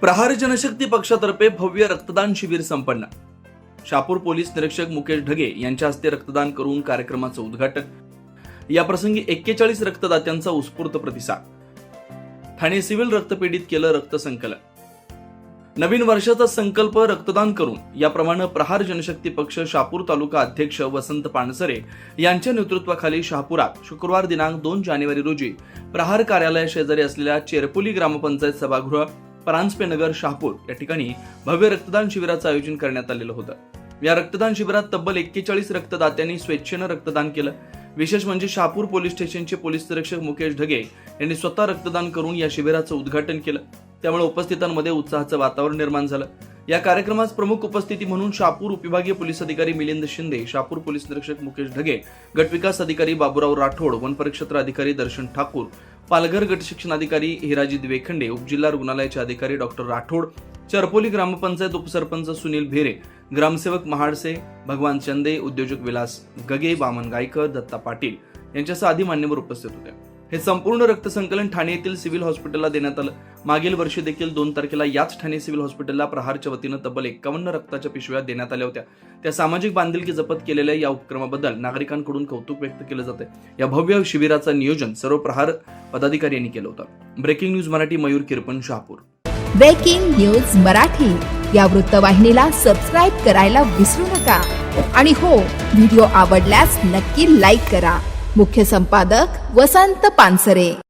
प्रहार जनशक्ती पक्षातर्फे भव्य रक्तदान शिबिर संपन्न. शापूर पोलीस निरीक्षक मुकेश ढगे यांच्या हस्ते रक्तदान करून कार्यक्रमाचं उद्घाटन. याप्रसंगी एक्केचाळीस रक्तदात्यांचा उत्स्फूर्त प्रतिसाद. ठाणे सिव्हिल रक्तपेढीत केलं रक्तसंकलन नवीन वर्षाचा संकल्प रक्तदान करून याप्रमाणे प्रहार जनशक्ती पक्ष शापूर तालुका अध्यक्ष वसंत पानसरे यांच्या नेतृत्वाखाली शहापुरात शुक्रवार दिनांक दोन जानेवारी रोजी प्रहार कार्यालया शेजारी असलेल्या चेरपुली ग्रामपंचायत सभागृह परांजपे नगर शहापूर या ठिकाणी भव्य रक्तदान शिबिराचं आयोजन करण्यात आलेलं होतं. या रक्तदान शिबिरात तब्बल एक्केचाळीस रक्तदात्यांनी स्वेच्छेनं रक्तदान केलं. विशेष म्हणजे शहापूर पोलीस स्टेशनचे पोलीस निरीक्षक मुकेश ढगे यांनी स्वतः रक्तदान करून या शिबिराचं उद्घाटन केलं. त्यामुळे उपस्थितांमध्ये उत्साहाचं वातावरण निर्माण झालं. या कार्यक्रमास प्रमुख उपस्थिती म्हणून शहापूर उपविभागीय पोलीस अधिकारी मिलिंद शिंदे शहापूर पोलीस निरीक्षक मुकेश ढगे गटविकास अधिकारी बाबूराव राठोड वनपरिक्षेत्र अधिकारी दर्शन ठाकूर पालघर गटशिक्षण अधिकारी हिराजी वेखंडे उपजिल्हा रुग्णालयाचे अधिकारी डॉक्टर राठोड चरपोली ग्रामपंचायत उपसरपंच सुनील भेरे ग्रामसेवक महाडसे भगवान चंदे उद्योजक विलास गगे बामन गायकर दत्ता पाटील यांच्यासह आदी मान्यवर उपस्थित होते. हे संपूर्ण रक्तसंकलन ठाणे येथील सिव्हिल हॉस्पिटलला देण्यात आलं. मागील वर्षी देखील दोन तारखेला याच ठाणे सिव्हिल हॉस्पिटलला प्रहारच्या वतीनं तब्बल एकावन्न रक्ताच्या पिशव्या देण्यात आल्या होत्या. त्या सामाजिक बांधिलकी जपत केलेल्या या उपक्रमाबद्दल नागरिकांकडून कौतुक व्यक्त केलं जाते या भव्य शिबिराचं नियोजन सर्व प्रहार पदाधिकारी यांनी केलं होतं. Breaking news Marathi Mayur Kirpan Shahapur. Breaking news Marathi या वृत्तवाहिनीला सबस्क्राईब करायला विसरू नका. आणि हो व्हिडिओ आवडल्यास नक्की लाईक करा. मुख्य संपादक वसंत पानसरे.